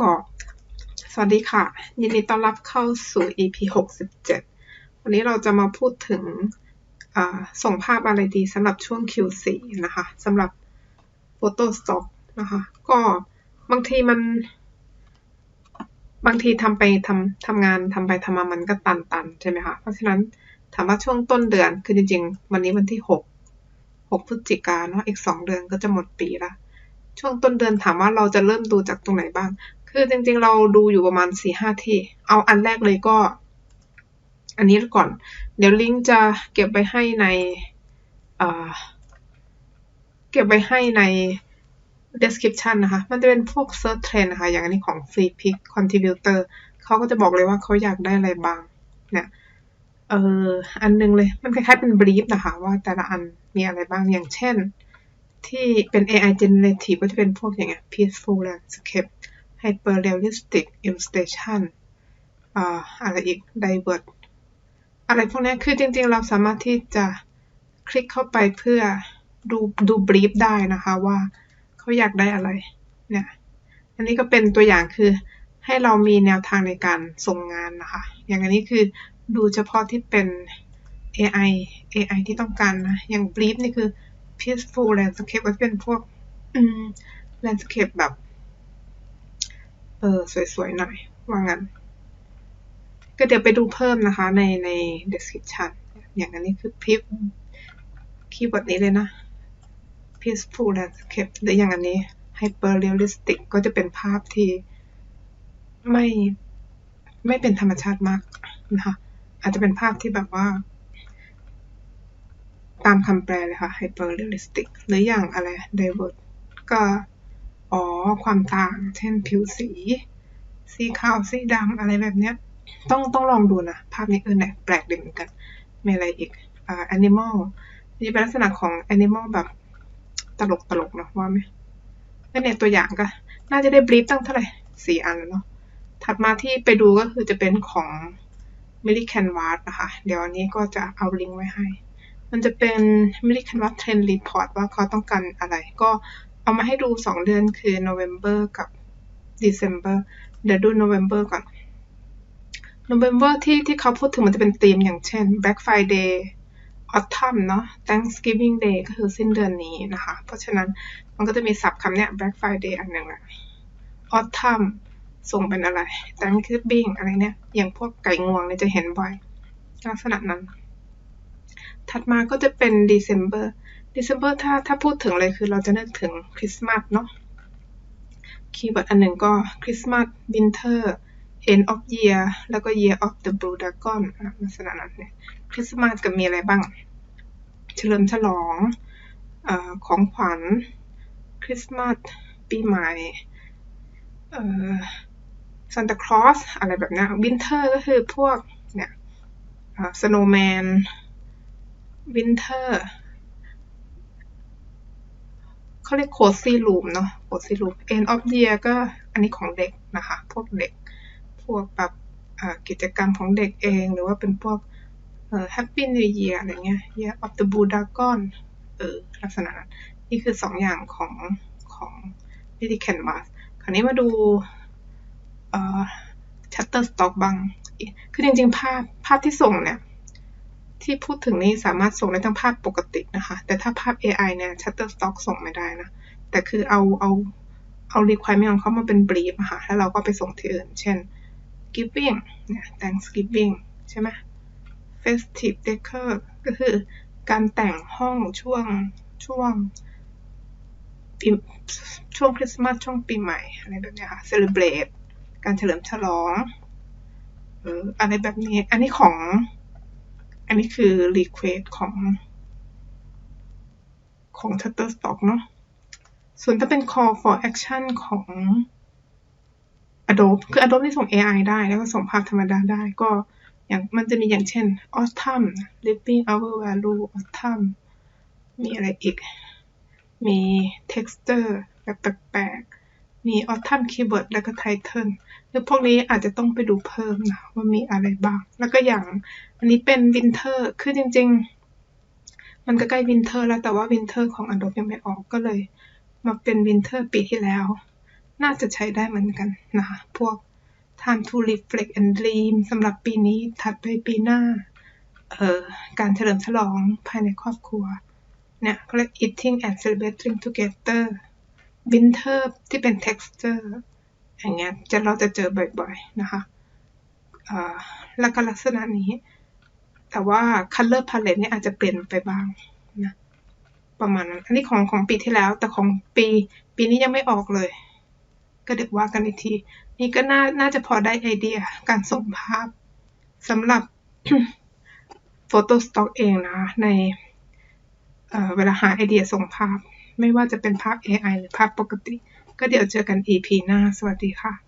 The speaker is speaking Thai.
ก็สวัสดีค่ะ ยินดีต้อนรับเข้าสู่ EP 67 วันนี้เราจะมาพูดถึงส่งภาพอะไรดีสำหรับช่วง Q4 นะคะสำหรับ Photo Stock นะคะ ก็บางทีมัน บางทีทำไปทำทำงานทำไปทำมามันก็ตันตันใช่ไหมคะ เพราะฉะนั้นถามว่าช่วงต้นเดือนคือจริง ๆ วันนี้วันที่ 6 6พฤศจิกาเนาะอีก 2 เดือนก็จะหมดปีละช่วงต้นเดือนถามว่าเราจะเริ่มดูจากตรงไหนบ้าง คือจริงๆ เราดูอยู่ประมาณสี่ห้าที่ เอาอันแรกเลยก็ อันนี้ก่อน เดี๋ยวลิงก์จะเก็บไปให้ในเก็บไปให้ใน description นะคะ มันจะเป็นพวก search trend นะคะ อย่างอันนี้ของ free pick contributor เขาก็จะบอกเลยว่าเขาอยากได้อะไรบ้าง เนี่ย เออ อันนึงเลย มันคล้ายๆเป็น brief นะคะ ว่าแต่ละอันมีอะไรบ้าง อย่างเช่น ที่เป็น AI generative ก็จะเป็นพวกอย่างเงี้ย peaceful landscape hyper realistic illustration อ่าอะไรอีก divert อะไรพวกนี้คือจริงๆ เราสามารถที่จะคลิกเข้าไปเพื่อดูดูบรีฟได้นะคะว่าเขาอยากได้อะไรเนี่ยอันนี้ก็เป็นตัวอย่างคือให้เรามีแนวทางในการส่งงานนะคะ อย่างอันนี้คือดูเฉพาะที่เป็น AI AI ที่ต้องการนะ อย่างบรีฟนี่คือ peaceful landscape ก็เป็นพวก landscape แบบ เออ สวยๆ หน่อย ว่างั้น ก็เดี๋ยวไปดูเพิ่มนะคะ ในใน description อย่างอันนี้คือพิฟคีย์เวิร์ดนี้เลยนะ peaceful landscape หรืออย่างอันนี้ hyper realistic ก็จะเป็นภาพที่ไม่ไม่เป็นธรรมชาติมากนะคะ อาจจะเป็นภาพที่แบบว่า ตามคำแปลเลยค่ะ hyper realistic หรืออย่างอะไร divert ก็ อ๋อ ความต่าง เช่นผิวสี สีขาว สีดำ อะไรแบบเนี้ย ต้องต้องลองดูนะ ภาพนี้เออเนี่ยแปลกดีเหมือนกัน มีอะไรอีก อ่า animal นี่เป็นลักษณะของ animal แบบตลกตลกเนาะว่าไหมเนี่ยตัวอย่างก็ น่าจะได้บรีฟตั้งเท่าไหร่สี่อันแล้วเนาะ ถัดมาที่ไปดูก็คือจะเป็นของ m i l l i Canvas นะคะ เดี๋ยวอันนี้ก็จะเอาลิงก์ไว้ให้ มันจะเป็น American Web Trend Report ว่าเขาต้องการอะไร ก็ เอามาให้ดู2เดือนคือ November กับ December เดี๋ยวดู November ก่อน November ที่ที่เขาพูดถึงมันจะเป็นธีมอย่างเช่น Black Friday Autumn เนาะ Thanksgiving Day ก็คือสิ้นเดือนนี้นะคะ เพราะฉะนั้นมันก็จะมีศัพท์คำเนี้ย Black Friday อันหนึ่งแหละ Autumn ส่งเป็นอะไร Thanksgiving อะไรเนี้ยอย่างพวกไก่งวงเนี่ยจะเห็นบ่อย ลักษณะนั้น ถัดมาก็จะเป็น December December ถ้าถ้าพูดถึงเลยคือเราจะนึกถึงคริสต์มาสเนาะคีย์เวิร์ดอันหนึ่งก็คริสต์มาส Winter End of Year แล้วก็ Year of the Blue Dragon ลักษณะนั้นเนี่ยคริสต์มาสก็มีอะไรบ้าง เฉลิมฉลองอของขวัญคริสต์มาสปีใหม่ซันตาคลอสอะไรแบบนี้วินเทอร์ก็คือพวกเนี่ยสโนว์แมนวินเทอร์ เขาเรียกโคซี่ลูมเนาะโคซี่ลูมเอ็นออฟเดียก็อันนี้ของเด็กนะคะ พวกเด็ก พวกแบบกิจกรรมของเด็กเอง หรือว่าเป็นพวกแฮปปี้นิวเยียอะไรเงี้ย Year of the Blue Dragon เออลักษณะนั้น นี่คือสองอย่างของของวิธีแคนวาสคราวนี้มาดูชัตเตอร์สต็อกบ้างคือจริงๆ ภาพภาพที่ส่งเนี่ย ที่พูดถึงนี้สามารถส่งได้ทั้งภาพปกตินะคะ แต่ถ้าภาพ AI เนี่ย Shutterstock ส่งไม่ได้นะ แต่คือเอาเอาเอา requirement ของเขามาเป็น brief ะค่ะ แล้วเราก็ไปส่งที่อื่น เช่น giving เนี่ย Thanksgiving ใช่ไหม festive decor ก็คือการแต่งห้องช่วงช่วงช่วงคริสต์มาสช่วงปีใหม่ อะไรแบบนี้ค่ะ celebrate การเฉลิมฉลอง เอออะไรแบบนี้ อันนี้ของ อันนี้คือ request ของของ Shutterstock เนาะ ส่วนถ้าเป็น call for action ของ Adobe คือ Adobe ที่ส่ง AI ได้ แล้วก็ส่งภาพธรรมดาได้ ก็อย่างมันจะมีอย่างเช่น Autumn Living Our Value Autumn มีอะไรอีก มี texture แบบแปลกๆ มี Autumn Keyword แล้วก็ Title คือพวกนี้อาจจะต้องไปดูเพิ่มนะว่ามีอะไรบ้าง แล้วก็อย่างอันนี้เป็นวินเทอร์คือจริง ๆ มันก็ใกล้วินเทอร์แล้วแต่ว่าวินเทอร์ของ Adobe ยังไม่ออกก็เลย มาเป็นวินเทอร์ปีที่แล้ว น่าจะใช้ได้เหมือนกันนะพวก time to reflect and dream สำหรับปีนี้ถัดไปปีหน้าเอ่อการเฉลิมฉลองภายในครอบครัวเนี่ยเรียก eating and celebrating together winter ที่เป็น texture อย่างเงี้ยจะเราจะเจอบ่อยๆนะคะแล้วก็ลักษณะนี้ แต่ว่า color palette เนี่ยอาจจะเปลี่ยนไปบ้างนะประมาณนั้น อันนี้ของของปีที่แล้ว แต่ของปีปีนี้ยังไม่ออกเลย ก็เดี๋ยวว่ากันอีกที นี่ก็น่าน่าจะพอได้ไอเดียการส่งภาพสำหรับ Photo Stock เองนะในเเวลาหาไอเดียส่งภาพ ไม่ว่าจะเป็นภาพ AI หรือภาพปกติ ก็เดี๋ยวเจอกัน EP หน้า สวัสดีค่ะ